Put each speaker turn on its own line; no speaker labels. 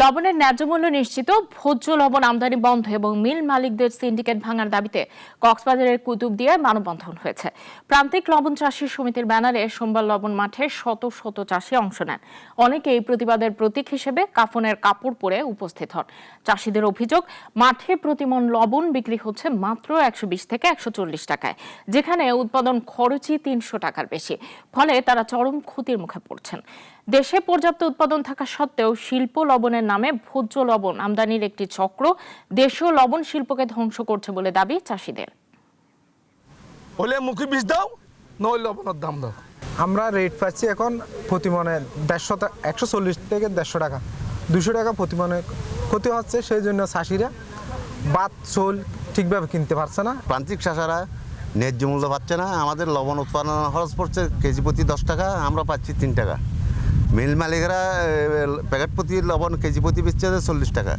লবণের ন্যায্য মূল্য নিশ্চিত, ভোজ্য লবণ আমদানি বন্ধ এবং মিল মালিকদের সিন্ডিকেট ভাঙার দাবিতে কক্সবাজারের কুতুবদিয়ায় মানববন্ধন হয়েছে। প্রান্তিক লবণ চাষী সমিতির ব্যানারে সোমবার লবণ মাঠে শত শত চাষি অংশ নেন। অনেকে এই প্রতিবাদের প্রতীক হিসেবে কাফনের কাপড় পরে উপস্থিত হন। চাষিদের অভিযোগ, মাঠে প্রতিমন লবণ বিক্রি হচ্ছে মাত্র একশো বিশ থেকে একশো চল্লিশ টাকায়, যেখানে উৎপাদন খরচই তিনশো টাকার বেশি, ফলে তারা চরম ক্ষতির মুখে পড়ছেন। দেশে পর্যাপ্ত উৎপাদন থাকা সত্ত্বেও শিল্প লবণের নামে ভোজ্য লবণ আমদানির একটি চক্র দেশীয় লবণ শিল্পকে ধ্বংস করছে বলে দাবি চাষিদের।
হলে মুখে বিষ দাও নইলে লবণের দাম দাও।
আমরা রেট পাচ্ছি এখন প্রতি মনে দেড়শো একশো চল্লিশ থেকে দেড়শো টাকা দুশো টাকা প্রতি মনে ক্ষতি হচ্ছে সেই জন্য চাষিরা বাদ চোল ঠিকভাবে কিনতে পারছে না।
প্রান্তিক চাষারা ন্যায্য মূল্য পাচ্ছে না আমাদের লবণ উৎপাদন খরচ পড়ছে কেজি প্রতি দশ টাকা আমরা পাচ্ছি তিন টাকা। মিল মালিকরা প্যাকেট প্রতি লবণ কেজি প্রতি বেচছে চল্লিশ টাকা।